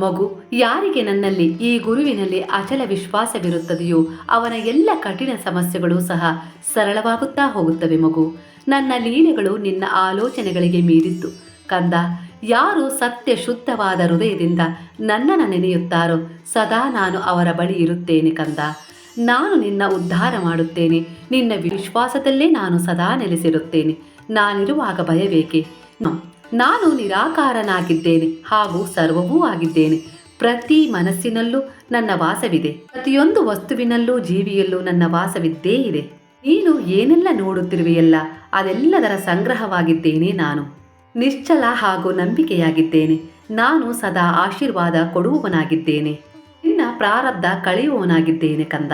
ಮಗು, ಯಾರಿಗೆ ನನ್ನಲ್ಲಿ ಈ ಗುರುವಿನಲ್ಲಿ ಅಚಲ ವಿಶ್ವಾಸವಿರುತ್ತದೆಯೋ ಅವನ ಎಲ್ಲ ಕಠಿಣ ಸಮಸ್ಯೆಗಳು ಸಹ ಸರಳವಾಗುತ್ತಾ ಹೋಗುತ್ತವೆ ಮಗು. ನನ್ನ ಲೀಲೆಗಳು ನಿನ್ನ ಆಲೋಚನೆಗಳಿಗೆ ಮೀರಿದ್ದು. ಕಂದ, ಯಾರು ಸತ್ಯ ಶುದ್ಧವಾದ ಹೃದಯದಿಂದ ನನ್ನನ್ನು ನೆನೆಯುತ್ತಾರೋ ಸದಾ ನಾನು ಅವರ ಬಳಿ ಇರುತ್ತೇನೆ ಕಂದ. ನಾನು ನಿನ್ನ ಉದ್ಧಾರ ಮಾಡುತ್ತೇನೆ. ನಿನ್ನ ವಿಶ್ವಾಸದಲ್ಲೇ ನಾನು ಸದಾ ನೆಲೆಸಿರುತ್ತೇನೆ. ನಾನಿರುವಾಗ ಭಯಬೇಕೆ ನಾನು ನಿರಾಕಾರನಾಗಿದ್ದೇನೆ ಹಾಗೂ ಸರ್ವವೂ ಆಗಿದ್ದೇನೆ. ಪ್ರತಿ ಮನಸ್ಸಿನಲ್ಲೂ ನನ್ನ ವಾಸವಿದೆ. ಪ್ರತಿಯೊಂದು ವಸ್ತುವಿನಲ್ಲೂ ಜೀವಿಯಲ್ಲೂ ನನ್ನ ವಾಸವಿದ್ದೇ ಇದೆ. ನೀನು ಏನೆಲ್ಲ ನೋಡುತ್ತಿರುವೆಯಲ್ಲ, ಅದೆಲ್ಲದರ ಸಂಗ್ರಹವಾಗಿದ್ದೇನೆ ನಾನು. ನಿಶ್ಚಲ ಹಾಗೂ ನಂಬಿಕೆಯಾಗಿದ್ದೇನೆ. ನಾನು ಸದಾ ಆಶೀರ್ವಾದ ಕೊಡುವವನಾಗಿದ್ದೇನೆ. ನಿನ್ನ ಪ್ರಾರಬ್ಧ ಕಳೆಯುವವನಾಗಿದ್ದೇನೆ ಕಂದ.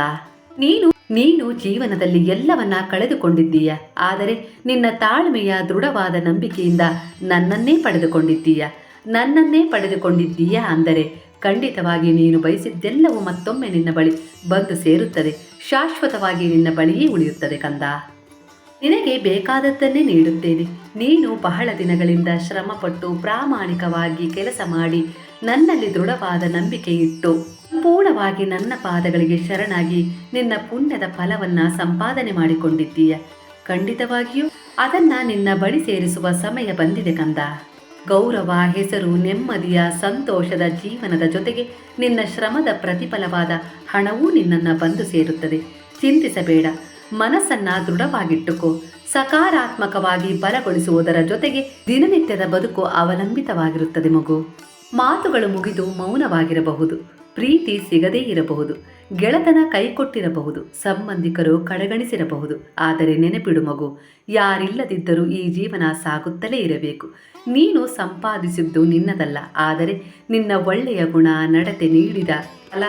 ನೀನು ನೀನು ಜೀವನದಲ್ಲಿ ಎಲ್ಲವನ್ನ ಕಳೆದುಕೊಂಡಿದ್ದೀಯ. ಆದರೆ ನಿನ್ನ ತಾಳ್ಮೆಯ ದೃಢವಾದ ನಂಬಿಕೆಯಿಂದ ನನ್ನನ್ನೇ ಪಡೆದುಕೊಂಡಿದ್ದೀಯ. ನನ್ನನ್ನೇ ಪಡೆದುಕೊಂಡಿದ್ದೀಯ ಅಂದರೆ ಖಂಡಿತವಾಗಿ ನೀನು ಬಯಸಿದ್ದೆಲ್ಲವೂ ಮತ್ತೊಮ್ಮೆ ನಿನ್ನ ಬಳಿ ಬಂದು ಸೇರುತ್ತದೆ. ಶಾಶ್ವತವಾಗಿ ನಿನ್ನ ಬಳಿಯೇ ಉಳಿಯುತ್ತದೆ ಕಂದ. ನಿನಗೆ ಬೇಕಾದದ್ದನ್ನೇ ನೀಡುತ್ತೇನೆ. ನೀನು ಬಹಳ ದಿನಗಳಿಂದ ಶ್ರಮಪಟ್ಟು ಪ್ರಾಮಾಣಿಕವಾಗಿ ಕೆಲಸ ಮಾಡಿ ನನ್ನಲ್ಲಿ ದೃಢವಾದ ನಂಬಿಕೆ ಇಟ್ಟು ಸಂಪೂರ್ಣವಾಗಿ ನನ್ನ ಪಾದಗಳಿಗೆ ಶರಣಾಗಿ ನಿನ್ನ ಪುಣ್ಯದ ಫಲವನ್ನ ಸಂಪಾದನೆ ಮಾಡಿಕೊಂಡಿದ್ದೀಯ. ಖಂಡಿತವಾಗಿಯೂ ಅದನ್ನ ನಿನ್ನ ಬಳಿ ಸೇರಿಸುವ ಸಮಯ ಬಂದಿದೆ ಕಂದ. ಗೌರವ, ಹೆಸರು, ನೆಮ್ಮದಿಯ, ಸಂತೋಷದ ಜೀವನದ ಜೊತೆಗೆ ನಿನ್ನ ಶ್ರಮದ ಪ್ರತಿಫಲವಾದ ಹಣವೂ ನಿನ್ನನ್ನ ಬಂದು ಸೇರುತ್ತದೆ. ಚಿಂತಿಸಬೇಡ. ಮನಸ್ಸನ್ನ ದೃಢವಾಗಿಟ್ಟುಕೋ. ಸಕಾರಾತ್ಮಕವಾಗಿ ಬಲಗೊಳಿಸುವುದರ ಜೊತೆಗೆ ದಿನನಿತ್ಯದ ಬದುಕು ಅವಲಂಬಿತವಾಗಿರುತ್ತದೆ ಮಗು. ಮಾತುಗಳು ಮುಗಿದು ಮೌನವಾಗಿರಬಹುದು. ಪ್ರೀತಿ ಸಿಗದೇ ಇರಬಹುದು, ಗೆಳತನ ಕೈಕೊಟ್ಟಿರಬಹುದು, ಸಂಬಂಧಿಕರು ಕಡೆಗಣಿಸಿರಬಹುದು. ಆದರೆ ನೆನಪಿಡು ಮಗು, ಯಾರಿಲ್ಲದಿದ್ದರೂ ಈ ಜೀವನ ಸಾಗುತ್ತಲೇ ಇರಬೇಕು. ನೀನು ಸಂಪಾದಿಸಿದ್ದು ನಿನ್ನದಲ್ಲ, ಆದರೆ ನಿನ್ನ ಒಳ್ಳೆಯ ಗುಣ ನಡತೆ ನೀಡಿದ ಫಲ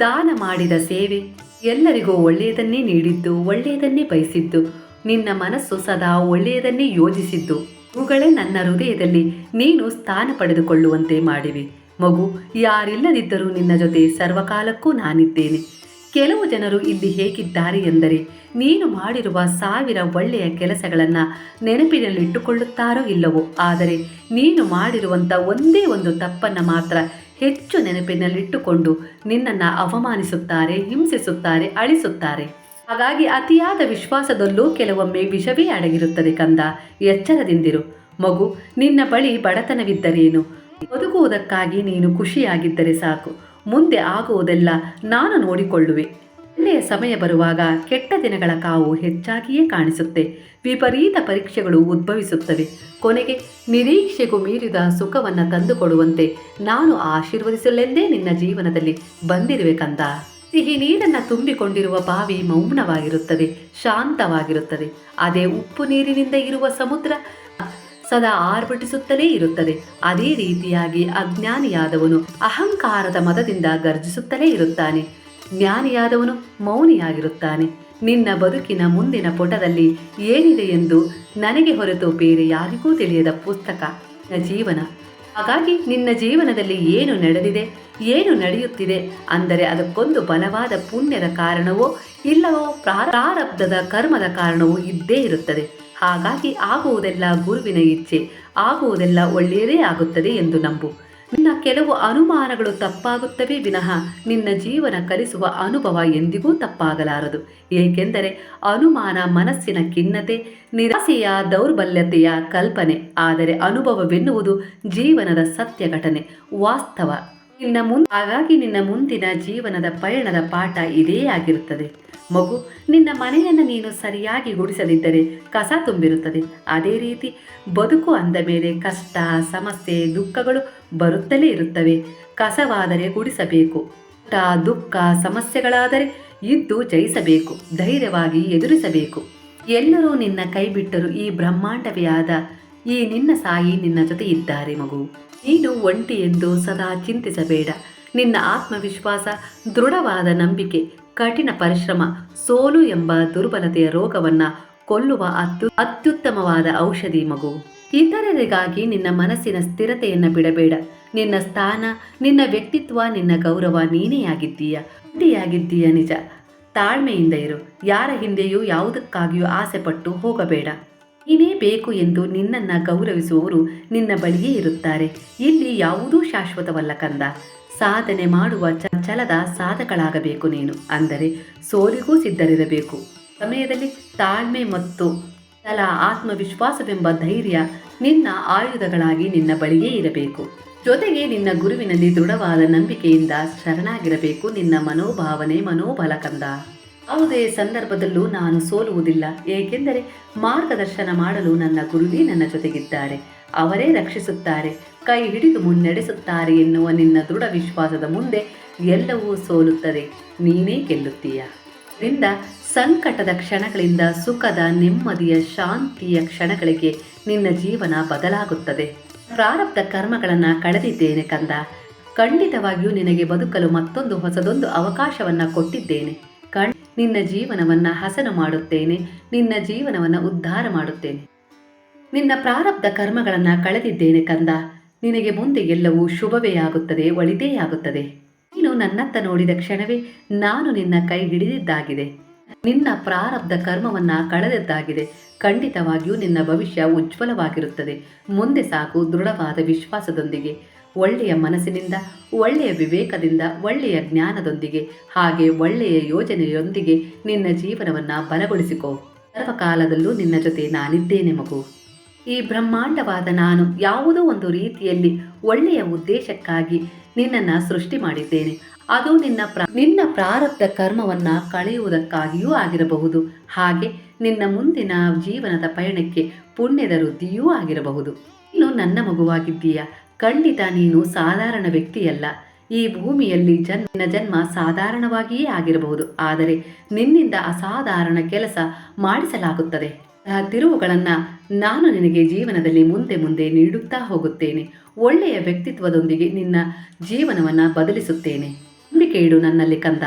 ದಾನ ಮಾಡಿದ ಸೇವೆ. ಎಲ್ಲರಿಗೂ ಒಳ್ಳೆಯದನ್ನೇ ನೀಡಿದ್ದು, ಒಳ್ಳೆಯದನ್ನೇ ಬಯಸಿದ್ದು. ನಿನ್ನ ಮನಸ್ಸು ಸದಾ ಒಳ್ಳೆಯದನ್ನೇ ಯೋಜಿಸಿದ್ದು. ಇವುಗಳೇ ನನ್ನ ಹೃದಯದಲ್ಲಿ ನೀನು ಸ್ಥಾನ ಪಡೆದುಕೊಳ್ಳುವಂತೆ ಮಾಡಿವೆ. ಮಗು, ಯಾರಿಲ್ಲದಿದ್ದರೂ ನಿನ್ನ ಜೊತೆ ಸರ್ವಕಾಲಕ್ಕೂ ನಾನಿದ್ದೇನೆ. ಕೆಲವು ಜನರು ಇಲ್ಲಿ ಹೇಗಿದ್ದಾರೆ ಎಂದರೆ, ನೀನು ಮಾಡಿರುವ ಸಾವಿರ ಒಳ್ಳೆಯ ಕೆಲಸಗಳನ್ನು ನೆನಪಿನಲ್ಲಿಟ್ಟುಕೊಳ್ಳುತ್ತಾರೋ ಇಲ್ಲವೋ, ಆದರೆ ನೀನು ಮಾಡಿರುವಂಥ ಒಂದೇ ಒಂದು ತಪ್ಪನ್ನು ಮಾತ್ರ ಹೆಚ್ಚು ನೆನಪಿನಲ್ಲಿಟ್ಟುಕೊಂಡು ನಿನ್ನನ್ನು ಅವಮಾನಿಸುತ್ತಾರೆ, ಹಿಂಸಿಸುತ್ತಾರೆ, ಅಳಿಸುತ್ತಾರೆ. ಹಾಗಾಗಿ ಅತಿಯಾದ ವಿಶ್ವಾಸದಲ್ಲೂ ಕೆಲವೊಮ್ಮೆ ವಿಷವೇ ಅಡಗಿರುತ್ತದೆ ಕಂದ, ಎಚ್ಚರದಿಂದಿರು. ಮಗು, ನಿನ್ನ ಬಳಿ ಬಡತನವಿದ್ದರೇನು? ಬದುಕುವುದಕ್ಕಾಗಿ ನೀನು ಖುಷಿಯಾಗಿದ್ದರೆ ಸಾಕು. ಮುಂದೆ ಆಗುವುದೆಲ್ಲ ನಾನು ನೋಡಿಕೊಳ್ಳುವೆ. ಒಳ್ಳೆಯ ಸಮಯ ಬರುವಾಗ ಕೆಟ್ಟ ದಿನಗಳ ಕಾವು ಹೆಚ್ಚಾಗಿಯೇ ಕಾಣಿಸುತ್ತೆ. ವಿಪರೀತ ಪರೀಕ್ಷೆಗಳು ಉದ್ಭವಿಸುತ್ತವೆ. ಕೊನೆಗೆ ನಿರೀಕ್ಷೆಗೂ ಮೀರಿದ ಸುಖವನ್ನು ತಂದುಕೊಡುವಂತೆ ನಾನು ಆಶೀರ್ವದಿಸಲೆಂದೇ ನಿನ್ನ ಜೀವನದಲ್ಲಿ ಬಂದಿರುವೆ ಕಂದ. ಸಿಹಿ ನೀರನ್ನು ತುಂಬಿಕೊಂಡಿರುವ ಬಾವಿ ಮೌನವಾಗಿರುತ್ತದೆ, ಶಾಂತವಾಗಿರುತ್ತದೆ. ಅದೇ ಉಪ್ಪು ನೀರಿನಿಂದ ಇರುವ ಸಮುದ್ರ ಸದಾ ಆರ್ಭಟಿಸುತ್ತಲೇ ಇರುತ್ತದೆ. ಅದೇ ರೀತಿಯಾಗಿ ಅಜ್ಞಾನಿಯಾದವನು ಅಹಂಕಾರದ ಮತದಿಂದ ಗರ್ಜಿಸುತ್ತಲೇ ಇರುತ್ತಾನೆ. ಜ್ಞಾನಿಯಾದವನು ಮೌನಿಯಾಗಿರುತ್ತಾನೆ. ನಿನ್ನ ಬದುಕಿನ ಮುಂದಿನ ಪುಟದಲ್ಲಿ ಏನಿದೆ ಎಂದು ನನಗೆ ಹೊರತು ಬೇರೆ ಯಾರಿಗೂ ತಿಳಿಯದ ಪುಸ್ತಕ. ಜೀವನ. ಹಾಗಾಗಿ ನಿನ್ನ ಜೀವನದಲ್ಲಿ ಏನು ನಡೆದಿದೆ, ಏನು ನಡೆಯುತ್ತಿದೆ ಅಂದರೆ ಅದಕ್ಕೊಂದು ಬಲವಾದ ಪುಣ್ಯದ ಕಾರಣವೋ ಇಲ್ಲವೋ ಪ್ರಾರಬ್ಧದ ಕರ್ಮದ ಕಾರಣವೋ ಇದ್ದೇ ಇರುತ್ತದೆ. ಹಾಗಾಗಿ ಆಗುವುದೆಲ್ಲ ಗುರುವಿನ ಇಚ್ಛೆ, ಆಗುವುದೆಲ್ಲ ಒಳ್ಳೆಯದೇ ಆಗುತ್ತದೆ ಎಂದು ನಂಬು. ನಿನ್ನ ಕೆಲವು ಅನುಮಾನಗಳು ತಪ್ಪಾಗುತ್ತವೆ ವಿನಃ ನಿನ್ನ ಜೀವನ ಕಲಿಸುವ ಅನುಭವ ಎಂದಿಗೂ ತಪ್ಪಾಗಲಾರದು. ಏಕೆಂದರೆ ಅನುಮಾನ ಮನಸ್ಸಿನ ಖಿನ್ನತೆ, ನಿರಾಸೆಯ ದೌರ್ಬಲ್ಯತೆಯ ಕಲ್ಪನೆ, ಆದರೆ ಅನುಭವವೆನ್ನುವುದು ಜೀವನದ ಸತ್ಯ ಘಟನೆ ವಾಸ್ತವ. ನಿನ್ನ ಮುನ್ ಹಾಗಾಗಿ ನಿನ್ನ ಮುಂದಿನ ಜೀವನದ ಪಯಣದ ಪಾಠ ಇದೇ ಆಗಿರುತ್ತದೆ. ಮಗು, ನಿನ್ನ ಮನೆಯನ್ನು ನೀನು ಸರಿಯಾಗಿ ಗುಡಿಸದಿದ್ದರೆ ಕಸ ತುಂಬಿರುತ್ತದೆ. ಅದೇ ರೀತಿ ಬದುಕು ಅಂದ ಮೇಲೆ ಕಷ್ಟ, ಸಮಸ್ಯೆ, ದುಃಖಗಳು ಬರುತ್ತಲೇ ಇರುತ್ತವೆ. ಕಸವಾದರೆ ಗುಡಿಸಬೇಕು. ಕಷ್ಟ ದುಃಖ, ಸಮಸ್ಯೆಗಳಾದರೆ ಇದ್ದು ಜಯಿಸಬೇಕು. ಧೈರ್ಯವಾಗಿ ಎದುರಿಸಬೇಕು. ಎಲ್ಲರೂ ನಿನ್ನ ಕೈ ಬಿಟ್ಟರು ಈ ಬ್ರಹ್ಮಾಂಡವೇ ಆದ ಈ ನಿನ್ನ ಸಾಯಿ ನಿನ್ನ ಜೊತೆ ಇದ್ದಾರೆ ಮಗು. ನೀನು ಒಂಟಿ ಎಂದು ಸದಾ ಚಿಂತಿಸಬೇಡ. ನಿನ್ನ ಆತ್ಮವಿಶ್ವಾಸ, ದೃಢವಾದ ನಂಬಿಕೆ, ಕಠಿಣ ಪರಿಶ್ರಮ, ಸೋಲು ಎಂಬ ದುರ್ಬಲತೆಯ ರೋಗವನ್ನ ಕೊಲ್ಲುವ ಅತ್ಯು, ಅತ್ಯುತ್ತಮವಾದ ಔಷಧಿ ಮಗು. ಇತರರಿಗಾಗಿ ನಿನ್ನ ಮನಸ್ಸಿನ ಸ್ಥಿರತೆಯನ್ನು ಬಿಡಬೇಡ. ನಿನ್ನ ಸ್ಥಾನ, ನಿನ್ನ ವ್ಯಕ್ತಿತ್ವ, ನಿನ್ನ ಗೌರವ ನೀನೇ ಆಗಿದ್ದೀಯ ನಿಜ. ತಾಳ್ಮೆಯಿಂದ ಇರು. ಯಾರ ಹಿಂದೆಯೂ ಯಾವುದಕ್ಕಾಗಿಯೂ ಆಸೆಪಟ್ಟು ಹೋಗಬೇಡ. ನೀನೇ ಬೇಕು ಎಂದು ನಿನ್ನನ್ನು ಗೌರವಿಸುವವರು ನಿನ್ನ ಬಳಿಯೇ ಇರುತ್ತಾರೆ. ಇಲ್ಲಿ ಯಾವುದೂ ಶಾಶ್ವತವಲ್ಲ ಕಂದ. ಸಾಧನೆ ಮಾಡುವ ಚಲದ ಸಾಧಕಳಾಗಬೇಕು ನೀನು. ಅಂದರೆ ಸೋಲಿಗೂ ಸಿದ್ಧರಿರಬೇಕು. ಸಮಯದಲ್ಲಿ ತಾಳ್ಮೆ ಮತ್ತು ಛಲ ಆತ್ಮವಿಶ್ವಾಸವೆಂಬ ಧೈರ್ಯ ನಿನ್ನ ಆಯುಧಗಳಾಗಿ ನಿನ್ನ ಬಳಿಯೇ ಇರಬೇಕು. ಜೊತೆಗೆ ನಿನ್ನ ಗುರುವಿನಲ್ಲಿ ದೃಢವಾದ ನಂಬಿಕೆಯಿಂದ ಶರಣಾಗಿರಬೇಕು ನಿನ್ನ ಮನೋಭಾವನೆ ಮನೋಬಲ ಕಂದ ಯಾವುದೇ ಸಂದರ್ಭದಲ್ಲೂ ನಾನು ಸೋಲುವುದಿಲ್ಲ. ಏಕೆಂದರೆ ಮಾರ್ಗದರ್ಶನ ಮಾಡಲು ನನ್ನ ಗುರುವೇ ನನ್ನ ಜೊತೆಗಿದ್ದಾರೆ. ಅವರೇ ರಕ್ಷಿಸುತ್ತಾರೆ, ಕೈ ಹಿಡಿದು ಮುನ್ನಡೆಸುತ್ತಾರೆ ಎನ್ನುವ ನಿನ್ನ ದೃಢ ವಿಶ್ವಾಸದ ಮುಂದೆ ಎಲ್ಲವೂ ಸೋಲುತ್ತದೆ. ನೀನೇ ಗೆಲ್ಲುತ್ತೀಯ. ನಿಂದ ಸಂಕಟದ ಕ್ಷಣಗಳಿಂದ ಸುಖದ, ನೆಮ್ಮದಿಯ, ಶಾಂತಿಯ ಕ್ಷಣಗಳಿಗೆ ನಿನ್ನ ಜೀವನ ಬದಲಾಗುತ್ತದೆ. ಪ್ರಾರಬ್ಧ ಕರ್ಮಗಳನ್ನು ಕಳೆದಿದ್ದೇನೆ ಕಂದ. ಖಂಡಿತವಾಗಿಯೂ ನಿನಗೆ ಬದುಕಲು ಮತ್ತೊಂದು ಹೊಸದೊಂದು ಅವಕಾಶವನ್ನು ಕೊಟ್ಟಿದ್ದೇನೆ. ಕಣ್, ನಿನ್ನ ಜೀವನವನ್ನು ಹಸನು ಮಾಡುತ್ತೇನೆ, ನಿನ್ನ ಜೀವನವನ್ನು ಉದ್ಧಾರ ಮಾಡುತ್ತೇನೆ. ನಿನ್ನ ಪ್ರಾರಬ್ಧ ಕರ್ಮಗಳನ್ನು ಕಳೆದಿದ್ದೇನೆ ಕಂದ. ನಿನಗೆ ಮುಂದೆ ಎಲ್ಲವೂ ಶುಭವೇ ಆಗುತ್ತದೆ, ಒಳಿತೇ ಆಗುತ್ತದೆ. ನೀನು ನನ್ನತ್ತ ನೋಡಿದ ಕ್ಷಣವೇ ನಾನು ನಿನ್ನ ಕೈ ಹಿಡಿದಿದ್ದಾಗಿದೆ. ನಿನ್ನ ಪ್ರಾರಬ್ಧ ಕರ್ಮವನ್ನ ಕಳೆದದ್ದಾಗಿದೆ. ಖಂಡಿತವಾಗಿಯೂ ನಿನ್ನ ಭವಿಷ್ಯ ಉಜ್ವಲವಾಗಿರುತ್ತದೆ. ಮುಂದೆ ಸಾಕು ದೃಢವಾದ ವಿಶ್ವಾಸದೊಂದಿಗೆ, ಒಳ್ಳೆಯ ಮನಸ್ಸಿನಿಂದ, ಒಳ್ಳೆಯ ವಿವೇಕದಿಂದ, ಒಳ್ಳೆಯ ಜ್ಞಾನದೊಂದಿಗೆ, ಹಾಗೆ ಒಳ್ಳೆಯ ಯೋಜನೆಯೊಂದಿಗೆ ನಿನ್ನ ಜೀವನವನ್ನು ಬಲಗೊಳಿಸಿಕೋ. ಸರ್ವಕಾಲದಲ್ಲೂ ನಿನ್ನ ಜೊತೆ ನಾನಿದ್ದೇನೆ ಮಗು. ಈ ಬ್ರಹ್ಮಾಂಡವಾದ ನಾನು ಯಾವುದೋ ಒಂದು ರೀತಿಯಲ್ಲಿ ಒಳ್ಳೆಯ ಉದ್ದೇಶಕ್ಕಾಗಿ ನಿನ್ನನ್ನು ಸೃಷ್ಟಿ ಮಾಡಿದ್ದೇನೆ. ಅದು ನಿನ್ನ ಪ್ರ, ನಿನ್ನ ಪ್ರಾರಬ್ಧ ಕರ್ಮವನ್ನು ಕಳೆಯುವುದಕ್ಕಾಗಿಯೂ ಆಗಿರಬಹುದು. ಹಾಗೆ ನಿನ್ನ ಮುಂದಿನ ಜೀವನದ ಪಯಣಕ್ಕೆ ಪುಣ್ಯದ ವೃದ್ಧಿಯೂ ಆಗಿರಬಹುದು. ಇನ್ನು ನನ್ನ ಮಗುವಾಗಿದ್ದೀಯ? ಖಂಡಿತ ನೀನು ಸಾಧಾರಣ ವ್ಯಕ್ತಿಯಲ್ಲ. ಈ ಭೂಮಿಯಲ್ಲಿ ಜನ್ಮ ಜನ್ಮ ಸಾಧಾರಣವಾಗಿಯೇ ಆಗಿರಬಹುದು. ಆದರೆ ನಿನ್ನಿಂದ ಅಸಾಧಾರಣ ಕೆಲಸ ಮಾಡಿಸಲಾಗುತ್ತದೆ. ತಿರುವುಗಳನ್ನು ನಾನು ನಿನಗೆ ಜೀವನದಲ್ಲಿ ಮುಂದೆ ಮುಂದೆ ನೀಡುತ್ತಾ ಹೋಗುತ್ತೇನೆ. ಒಳ್ಳೆಯ ವ್ಯಕ್ತಿತ್ವದೊಂದಿಗೆ ನಿನ್ನ ಜೀವನವನ್ನು ಬದಲಿಸುತ್ತೇನೆ. ನಂಬಿಕೆ ಇಡು ನನ್ನಲ್ಲಿ ಕಂದ.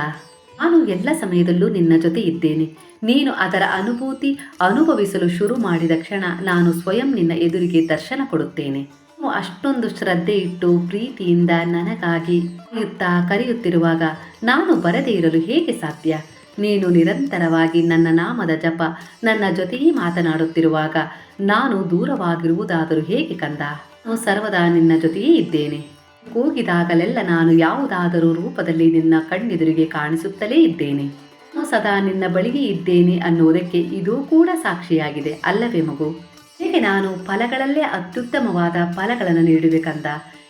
ನಾನು ಎಲ್ಲ ಸಮಯದಲ್ಲೂ ನಿನ್ನ ಜೊತೆ ಇದ್ದೇನೆ. ನೀನು ಅದರ ಅನುಭೂತಿ ಅನುಭವಿಸಲು ಶುರು ಮಾಡಿದ ಕ್ಷಣ ನಾನು ಸ್ವಯಂ ನಿನ್ನ ಎದುರಿಗೆ ದರ್ಶನ ಕೊಡುತ್ತೇನೆ. ಅಷ್ಟೊಂದು ಶ್ರದ್ಧೆ ಇಟ್ಟು ಪ್ರೀತಿಯಿಂದ ನನಗಾಗಿ ಕರೆಯುತ್ತಾ ಕರೆಯುತ್ತಿರುವಾಗ ನಾನು ಬರದೇ ಇರಲು ಹೇಗೆ ಸಾಧ್ಯ? ನೀನು ನಿರಂತರವಾಗಿ ನನ್ನ ನಾಮದ ಜಪ, ನನ್ನ ಜೊತೆಯೇ ಮಾತನಾಡುತ್ತಿರುವಾಗ ನಾನು ದೂರವಾಗಿರುವುದಾದರೂ ಹೇಗೆ ಕಂದ? ನಾನು ಸರ್ವದಾ ನಿನ್ನ ಜೊತೆಯೇ ಇದ್ದೇನೆ. ಕೂಗಿದಾಗಲೆಲ್ಲ ನಾನು ಯಾವುದಾದರೂ ರೂಪದಲ್ಲಿ ನಿನ್ನ ಕಣ್ಣೆದುರಿಗೆ ಕಾಣಿಸುತ್ತಲೇ ಇದ್ದೇನೆ. ನಾನು ಸದಾ ನಿನ್ನ ಬಳಿಗೆ ಇದ್ದೇನೆ ಅನ್ನುವುದಕ್ಕೆ ಇದೂ ಕೂಡ ಸಾಕ್ಷಿಯಾಗಿದೆ, ಅಲ್ಲವೇ ಮಗು? ಹೇಗೆ ನಾನು ಫಲಗಳಲ್ಲೇ ಅತ್ಯುತ್ತಮವಾದ ಫಲಗಳನ್ನು ನೀಡುವೆ ಕಂದ?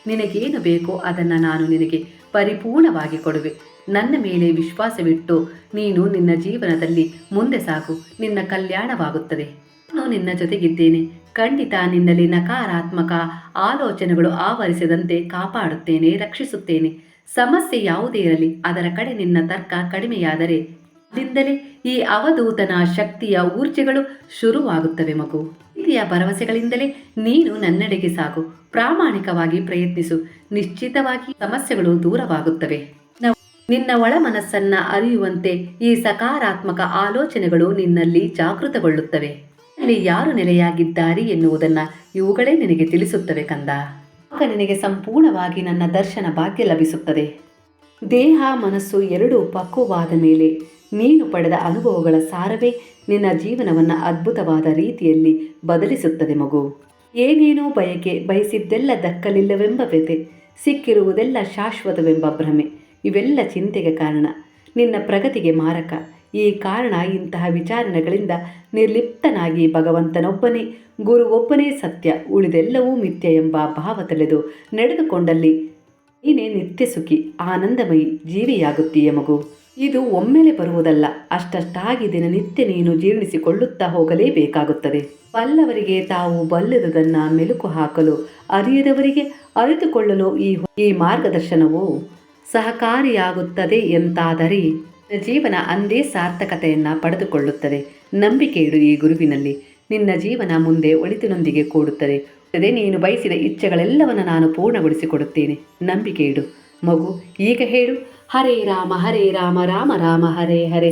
ನಿನಗೇನು ಬೇಕೋ ಅದನ್ನು ನಾನು ನಿನಗೆ ಪರಿಪೂರ್ಣವಾಗಿ ಕೊಡುವೆ. ನನ್ನ ಮೇಲೆ ವಿಶ್ವಾಸವಿಟ್ಟು ನೀನು ನಿನ್ನ ಜೀವನದಲ್ಲಿ ಮುಂದೆ ಸಾಕು ನಿನ್ನ ಕಲ್ಯಾಣವಾಗುತ್ತದೆ. ನಾನು ನಿನ್ನ ಜೊತೆಗಿದ್ದೇನೆ. ಖಂಡಿತ ನಿನ್ನಲ್ಲಿ ನಕಾರಾತ್ಮಕ ಆಲೋಚನೆಗಳು ಆವರಿಸದಂತೆ ಕಾಪಾಡುತ್ತೇನೆ, ರಕ್ಷಿಸುತ್ತೇನೆ. ಸಮಸ್ಯೆ ಯಾವುದೇ ಇರಲಿ, ಅದರ ಕಡೆ ನಿನ್ನ ತರ್ಕ ಕಡಿಮೆಯಾದರೆ ಅಲ್ಲಿಂದಲೇ ಈ ಅವಧೂತನ ಶಕ್ತಿಯ ಊರ್ಜೆಗಳು ಶುರುವಾಗುತ್ತವೆ ಮಗು. ಇಲ್ಲಿಯ ಭರವಸೆಗಳಿಂದಲೇ ನೀನು ನನ್ನೆಡೆಗೆ ಸಾಕು ಪ್ರಾಮಾಣಿಕವಾಗಿ ಪ್ರಯತ್ನಿಸು. ನಿಶ್ಚಿತವಾಗಿ ಸಮಸ್ಯೆಗಳು ದೂರವಾಗುತ್ತವೆ. ನಿನ್ನ ಒಳ ಮನಸ್ಸನ್ನ ಅರಿಯುವಂತೆ ಈ ಸಕಾರಾತ್ಮಕ ಆಲೋಚನೆಗಳು ನಿನ್ನಲ್ಲಿ ಜಾಗೃತಗೊಳ್ಳುತ್ತವೆ. ಅಲ್ಲಿ ಯಾರು ನೆಲೆಯಾಗಿದ್ದಾರೆ ಎನ್ನುವುದನ್ನು ಇವುಗಳೇ ನಿನಗೆ ತಿಳಿಸುತ್ತವೆ ಕಂದ. ಆಗ ನಿನಗೆ ಸಂಪೂರ್ಣವಾಗಿ ನನ್ನ ದರ್ಶನ ಭಾಗ್ಯ ಲಭಿಸುತ್ತದೆ. ದೇಹ, ಮನಸ್ಸು ಎರಡೂ ಪಕ್ವವಾದ ಮೇಲೆ ನೀನು ಪಡೆದ ಅನುಭವಗಳ ಸಾರವೇ ನಿನ್ನ ಜೀವನವನ್ನು ಅದ್ಭುತವಾದ ರೀತಿಯಲ್ಲಿ ಬದಲಿಸುತ್ತದೆ ಮಗು. ಏನೇನೋ ಬಯಕೆ ಬಯಸಿದ್ದೆಲ್ಲ ದಕ್ಕಲಿಲ್ಲವೆಂಬ ವ್ಯತೆ ಸಿಕ್ಕಿರುವುದೆಲ್ಲ ಶಾಶ್ವತವೆಂಬ ಭ್ರಮೆ. ಇವೆಲ್ಲ ಚಿಂತೆಗೆ ಕಾರಣ. ನಿನ್ನ ಪ್ರಗತಿಗೆ ಮಾರಕ. ಈ ಕಾರಣ ಇಂತಹ ವಿಚಾರಣೆಗಳಿಂದ ನಿರ್ಲಿಪ್ತನಾಗಿ ಭಗವಂತನೊಬ್ಬನೇ. ಗುರು ಒಬ್ಬನೇ ಸತ್ಯ, ಉಳಿದೆಲ್ಲವೂ ಮಿಥ್ಯ ಎಂಬ ಭಾವ ತಲೆದು ನಡೆದುಕೊಂಡಲ್ಲಿ ನೀನೇ ನಿತ್ಯ ಸುಖಿ, ಆನಂದಮಯಿ ಜೀವಿಯಾಗುತ್ತೀಯ ಮಗು. ಇದು ಒಮ್ಮೆಲೆ ಬರುವುದಲ್ಲ, ಅಷ್ಟಷ್ಟಾಗಿ ದಿನನಿತ್ಯ ನೀನು ಜೀರ್ಣಿಸಿಕೊಳ್ಳುತ್ತಾ ಹೋಗಲೇಬೇಕಾಗುತ್ತದೆ. ಬಲ್ಲವರಿಗೆ ತಾವು ಬಲ್ಲದುದನ್ನು ಮೆಲುಕು ಹಾಕಲು, ಅರಿಯದವರಿಗೆ ಅರಿತುಕೊಳ್ಳಲು ಈ ಈ ಮಾರ್ಗದರ್ಶನವು? ಸಹಕಾರಿಯಾಗುತ್ತದೆ ಎಂತಾದರೆ ಜೀವನ ಅಂದೇ ಸಾರ್ಥಕತೆಯನ್ನು ಪಡೆದುಕೊಳ್ಳುತ್ತದೆ. ನಂಬಿಕೆ ಇಡು ಈ ಗುರುವಿನಲ್ಲಿ. ನಿನ್ನ ಜೀವನ ಮುಂದೆ ಒಳಿತಿನೊಂದಿಗೆ ಕೂಡುತ್ತದೆ. ಅದೇ ನೀನು ಬಯಸಿದ ಇಚ್ಛೆಗಳೆಲ್ಲವನ್ನು ನಾನು ಪೂರ್ಣಗೊಳಿಸಿಕೊಡುತ್ತೇನೆ. ನಂಬಿಕೆ ಇಡು ಮಗು, ಈಗ ಹೇಳು. ಹರೇ ರಾಮ ಹರೇ ರಾಮ ರಾಮ ರಾಮ, ಹರೇ ಹರೇ.